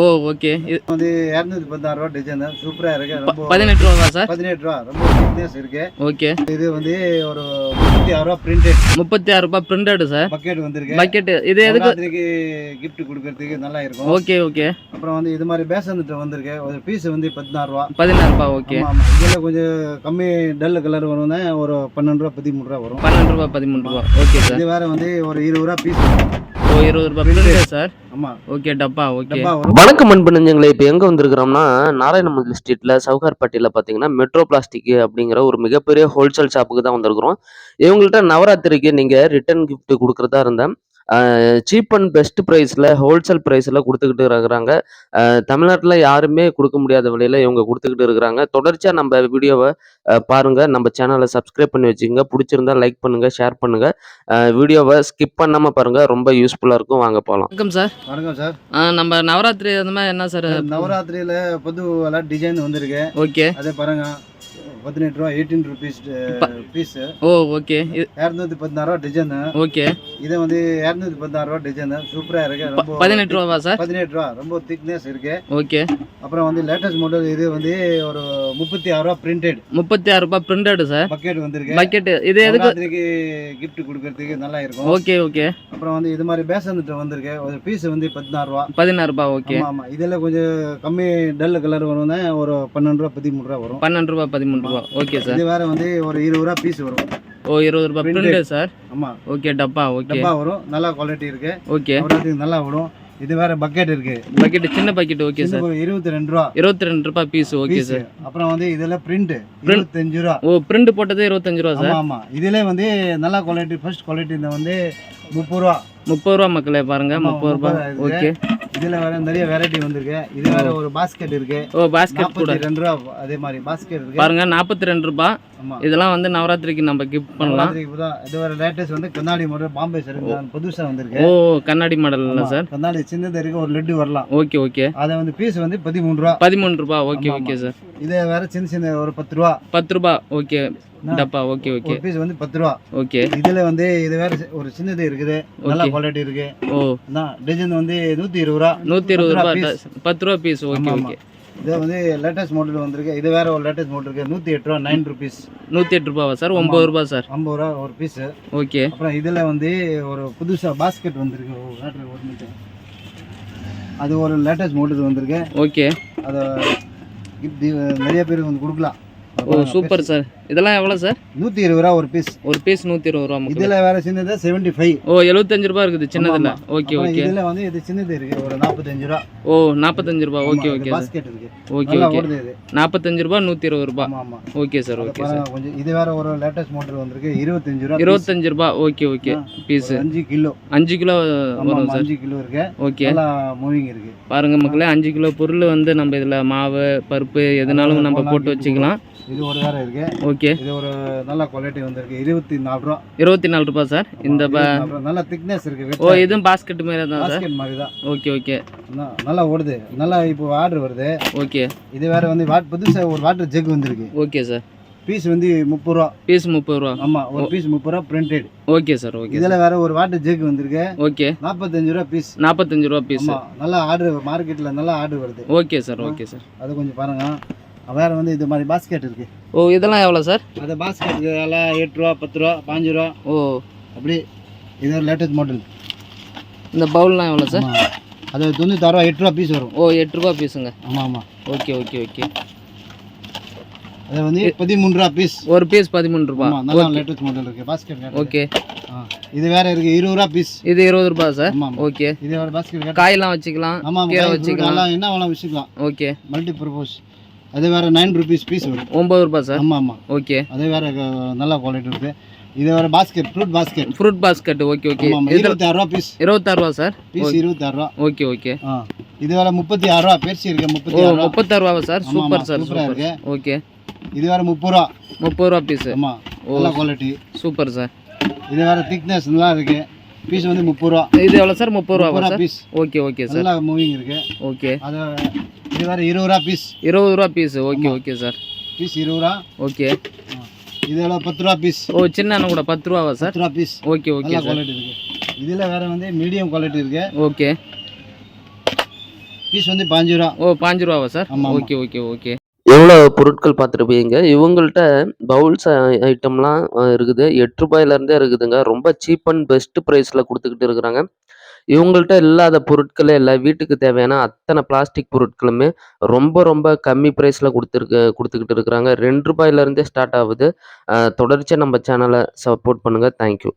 ஓ okay இது வந்து இரநூத்தி பதினாறு ரூபா டிசைன் சூப்பரா இருக்கு. ரொம்ப பதினெட்டு ரூபா சார்? பதினெட்டு ரூபா. ரொம்ப திக்னஸ் இருக்கு. ஓகே இது வந்து ஒரு முப்பத்தி ஆறு ரூபா பிரிண்டட் முப்பத்தி ஆறு பிரிண்டடு சார் பக்கெட் வந்திருக்கு. பக்கெட் இது எதுக்கு? gift கொடுக்கறதுக்கு நல்லா இருக்கும். ஓகே ஓகே அப்புறம் வந்து இது மாதிரி பேசன்ட்டு வந்திருக்கு. ஒரு பீஸ் வந்து பதினாறு ரூபா. பதினாறு ஓகே இதுல கொஞ்சம் கம்மி டல் கலர் வரும்னா ஒரு பன்னெண்டு ரூபா பதிமூணு ரூபா வரும். பன்னெண்டு ரூபாய் பதிமூணு ரூபாய் ஓகே சார் இது வேற வந்து ஒரு இருபது ரூபா பீஸ் இருபது ரூபாய் சார். ஓகே டப்பா வணக்கம் அன்பு நெஞ்சங்களே இப்போ எங்கே வந்திருக்கிறோம்னா நாராயணமங்கல் ஸ்ட்ரீட்டில் சவுகார்பட்டியில் பார்த்தீங்கன்னா மெட்ரோ பிளாஸ்டிக் அப்படிங்கிற ஒரு மிகப்பெரிய ஹோல்சேல் ஷாப்புக்கு தான் வந்திருக்கிறோம். இவங்கள்ட்ட நவராத்திரிக்கு நீங்கள் ரிட்டர்ன் gift கொடுக்குறதா இருந்தேன் சீப் அண்ட் பெஸ்ட் ப்ரைஸில் ஹோல்சேல் ப்ரைஸில் கொடுத்துக்கிட்டு இருக்கிறாங்க. தமிழ்நாட்டில் யாருமே கொடுக்க முடியாத விலையில் இவங்க கொடுத்துக்கிட்டு இருக்கிறாங்க. தொடர்ச்சியாக நம்ம வீடியோவை பாருங்கள் நம்ம சேனலை சப்ஸ்கிரைப் பண்ணி வச்சுக்கோங்க. பிடிச்சிருந்தா லைக் பண்ணுங்கள் ஷேர் பண்ணுங்கள் வீடியோவை ஸ்கிப் பண்ணாமல் பாருங்கள் ரொம்ப யூஸ்ஃபுல்லாக இருக்கும். வாங்க போகலாம் வணக்கம் சார். வணக்கம் சார். ஆ, நம்ம நவராத்திரி அந்த மாதிரி என்ன சார்? நவராத்திரியில புது எல்லாம் டிசைன் வந்திருக்கு. ஓகே. அதே பாருங்க. பதினெட்டு ரூபா eighteen rupees piece oh okay இரநூத்தி பதினாறு ரூபா டிசைன் ஓகே இது வந்து இரநூத்தி பதினாறு ரூபா டிசைன் சூப்பரா இருக்கு. பதினெட்டு ரூபாவா சார்? பதினெட்டு ரூபா. ரொம்ப திக்னஸ் இருக்கு. ஓகே அப்புறம் வந்து லேட்டஸ்ட் மாடல் இது வந்து ஒரு முப்பத்தி ஆறு ரூபா பிரிண்டட் முப்பத்தி ஆறு ரூபாய் பிரிண்டடு சார். பக்கெட் வந்திருக்கு. பக்கெட் இது எதுக்கு? gift கொடுக்கறதுக்கு நல்லா இருக்கும். ஓகே ஓகே அப்புறம் வந்து இது மாதிரி பேசன்ட்டு வந்திருக்கு. ஒரு பீஸ் வந்து பதினாறு ரூபா. பதினாறு ரூபாய் ஓகே ஆமா ஆமா. இதுல கொஞ்சம் கம்மி டல் கலர் வரும்னா ஒரு பன்னெண்டு ரூபா பதிமூணு ரூபா வரும். பன்னெண்டு ரூபாய் பதிமூணு ஓகே சார் இது வேற வந்து ஒரு இருபது ரூபா பீஸ் வரும். ஓ இருபது ரூபாய். பிரிண்டட் சார் ஆமா. ஓகே டப்பா ஓகே டப்பா வரும் நல்ல குவாலிட்டி இருக்கு. ஓகே நல்லா வரும். இது வேற பக்கெட் இருக்கு. பக்கெட் சின்ன பக்கெட் ஓகே சார் இருபத்தி ரெண்டு ரூபா. இருபத்தி ரெண்டு ரூபாய் பீஸ் ஓகே சார் அப்புறம் வந்து இதுல பிரிண்ட் இருபத்தஞ்சு ரூபா. ஓ பிரிண்ட் போட்டது இருபத்தஞ்சு ரூபா சார் ஆமா இதுல வந்து நல்ல குவாலிட்டி ஃபர்ஸ்ட் குவாலிட்டி இந்த வந்து முப்பது ரூபா. முப்பது ரூபா மக்களே பாருங்க முப்பது ரூபாய் முப்பது ஓகே இதுல வேற நிறைய வெரைட்டி வந்திருக்கு. இது வேற ஒரு பாஸ்கெட் இருக்கு. ஓ பாஸ்கெட் கூட. ரெண்டு ரூபா அதே மாதிரி பாஸ்கெட் இருக்கு. பாருங்க நாற்பத்தி ரெண்டு ரூபாய் ஆமா. இதெல்லாம் வந்து நவராத்திரிக்கு நம்ம கிஃப்ட் பண்ணலாம். இது வேற லேட்டஸ்ட் வந்து கண்ணாடி மாடல் பாம்பே சார் புதுசா வந்திருக்கு. ஓ கண்ணாடி மாடல் சார் கண்ணாடி சின்னது இருக்கு ஒரு லெட்டு வரலாம். Okay okay. அதை வந்து பீஸ் வந்து பதிமூணு ரூபா. பதிமூணு ரூபாய் ஓகே ஓகே சார் இது வேற சின்ன சின்ன ஒரு பத்து ரூபா. பத்து ரூபாய் ஓகே. டப்பா ஓகே ஓகே. ஒரு பீஸ் வந்து பத்து ரூபா ஓகே. இதுல வந்து இது வேற ஒரு சின்னது இருக்குது. நல்ல. குவாலிட்டி இருக்கு. ஓ. டிசைன் வந்து நூத்தி இருபது ரூபா. நூத்தி இருபது ரூபா பத்து ரூபா பீஸ் ஓகே. ஓகே. இது வந்து லேட்டஸ்ட் மாடல் வந்திருக்கு. இது வேற ஒரு லேட்டஸ்ட் மாடல் இருக்கு. நூத்தி எட்டு ரூபா நைன் ருபீஸ் நூத்தி எட்டு ரூபாவா சார் ஒன்பது ரூபாய் சார் ஐம்பது ரூபா ஒரு பீஸ் ஓகே. அப்புறம் இதுல வந்து ஒரு புதுசா பாஸ்கெட் வந்திருக்கு. ஒரு. அது ஒரு லேட்டஸ்ட் மாடல் வந்திருக்கு. ஓகே. அதை நிறைய பேருக்கு வந்து கொடுக்கலாம். Oh super sir. இதெல்லாம் எவ்வளோ சார்? நூத்தி இருபது ரூபா ஒரு பீஸ் ஒரு பீஸ் நூற்றி இருபது ரூபா. இதுல வேற சின்னது செவன்டி ஃபைவ் ஓ எழுபத்தஞ்சு ரூபா இருக்குது சின்னதில். Okay okay. இதுல வந்து இது சின்னது இருக்கு. ஒரு நாற்பத்தஞ்சு ரூபா. ஓ நாற்பத்தஞ்சு ரூபா. ஓகே ஓகே பாஸ்கெட் இருக்கு. Okay okay. நாற்பத்தஞ்சு ரூபா நூற்றி இருபது ரூபா. ஆமா ஆமா. Okay sir okay sir. கொஞ்சம் இது வேற ஒரு லேட்டஸ்ட் மாடல் வந்திருக்கு. இருபத்தஞ்சு ரூபா இருபத்தஞ்சு ரூபா ஓகே ஓகே. பீஸ் அஞ்சு கிலோ. அஞ்சு கிலோ வரும் சார். அஞ்சு கிலோ இருக்கு. ஓகே. மூவிங் இருக்கு. பாருங்க மக்களே அஞ்சு கிலோ பொருள் வந்து நம்ம இதில் மாவு பருப்பு எதுனாலும் நம்ம போட்டு வச்சுக்கலாம். இது ஒரு வேற இருக்கு. ஓகே. இது ஒரு நல்ல குவாலிட்டி வந்திருக்கு. இருபத்தி நாலு ரூபா. இருபத்தி நாலு ரூபா சார்? இந்த. நல்ல திக்னஸ் இருக்கு. ஓ இதுவும் பாஸ்கெட் மாதிரி தான் பாஸ்கெட் மாதிரி தான். Okay okay. நல்லா ஓடுது. நல்லா இப்போ ஆர்டர் வருது. ஓகே. இது வேற வந்து வாட் புதுசா ஒரு வாட்டர் ஜெக் வந்திருக்கு. Okay sir. பீஸ் வந்து முப்பது ரூபா. பீஸ் முப்பது ரூபா. ஆமா ஒரு பீஸ் முப்பது ரூபா பிரிண்டட் ஓகே சார் ஓகே இதுல வேற ஒரு வாட்டர் ஜெக் வந்திருக்கு. ஓகே. நாற்பத்தஞ்சு ரூபா பீஸ் நாற்பத்தஞ்சு ரூபா பீஸ் நல்லா ஆர்டர் மார்க்கெட்ல நல்லா ஆர்டர் வருது. Okay sir okay sir. அது கொஞ்சம் பாருங்க. வேற வந்து இது மாதிரி பாஸ்கெட் இருக்கு. ஓ இதெல்லாம் எவ்வளோ சார்? அந்த பாஸ்கெட் எல்லாம் எட்டு ரூபா பத்து ரூபா பாஞ்சு ரூபா. ஓ. அப்படி இது ஒரு லேட்டஸ்ட் மாடல் இந்த பவுல்லாம் எவ்வளோ சார்? அது தொண்ணூத்தாறு ரூபா எட்டு ரூபா பீஸ் வரும். ஓ எட்டு ரூபா பீஸுங்க ஆமா ஆமா. Okay okay okay. அது வந்து பதிமூணு ரூபா பீஸ் ஒரு பீஸ் பதிமூணு ரூபா. நல்லா லேட்டஸ்ட் மாடல் இருக்கு. Basket okay. இது வேற இருக்கு இருபது ரூபா பீஸ் இது இருபது ரூபா சார்? ஓகே. இது வேற பாஸ்கெட் காயெல்லாம் வச்சுக்கலாம் ஆமா ஆமா கீரை காய் fruit வச்சுக்கலாம் என்ன வேணாலும் வச்சுக்கலாம். ஓகே. மல்டி பர்பஸ் அது வேற நைன் ருபீஸ் பீஸ் வரும். ஒம்பது ரூபா சார்? ஆமா ஆமா. ஓகே. அது வேற நல்ல குவாலிட்டி இருக்கு. இது வேற basket fruit basket fruit basket okay okay ஆமா ஆமா. இருபத்தி ஆறு ரூபா பீஸ் இருபத்தாறு ரூபா சார்? பீஸ் இருபத்தி ஆறு ரூபா. Okay okay. ஆ. இது வேற முப்பத்தி ஆறு ரூபா பெருசு இருக்கு முப்பத்தி ஆறு முப்பத்தாறு ரூபா சார்? சூப்பர் சார் சூப்பரா சூப்பர். இருக்கு. ஓகே. இது வேற முப்பது ரூபா. முப்பது ரூபா பீஸு ஆமா நல்ல குவாலிட்டி சூப்பர் சார். இது வேற திக்னஸ் நல்லா இருக்கு. பீஸ் வந்து முப்பது ரூபா. இது எவ்வளோ சார்? முப்பது ரூபா பீஸ் ஓகே ஓகே சார். நல்லா மூவிங் இருக்கு. ஓகே. அது இது வேற இருபது ரூபா பீஸ் இருபது ரூபா piece okay okay sir piece இருபது ரூபா. ஓகே ஆ. இதெல்லாம் பத்து ரூபா பீஸ் ஓ சின்ன கூட பத்து ரூபாவா சார் பத்து ரூபா பீஸ் ஓகே ஓகே குவாலிட்டி இருக்கு. இதில் வேற வந்து மீடியம் குவாலிட்டி இருக்கு. ஓகே பீஸ் வந்து பாஞ்சு ரூபா. ஓ பாஞ்சு ரூபாவா சார். ஓகே ஓகே ஓகே எவ்வளோ பொருட்கள் பார்த்துருப்பீங்க? இவங்கள்ட்ட பவுல்ஸ் ஐட்டம்லாம் இருக்குது. எட்டு ரூபாயிலேருந்தே இருக்குதுங்க. ரொம்ப சீப் அண்ட் பெஸ்ட் ப்ரைஸில் கொடுத்துக்கிட்டு இருக்கிறாங்க. இவங்கள்ட்ட இல்லாத பொருட்களே இல்லை. வீட்டுக்கு தேவையான அத்தனை பிளாஸ்டிக் பொருட்களுமே ரொம்ப ரொம்ப கம்மி ப்ரைஸில் கொடுத்துருக்கு கொடுத்துக்கிட்டு இருக்கிறாங்க. ரெண்டு ரூபாயிலேருந்தே ஸ்டார்ட் ஆகுது. தொடர்ச்சியாக நம்ம சேனலை சப்போர்ட் பண்ணுங்கள் தேங்க்யூ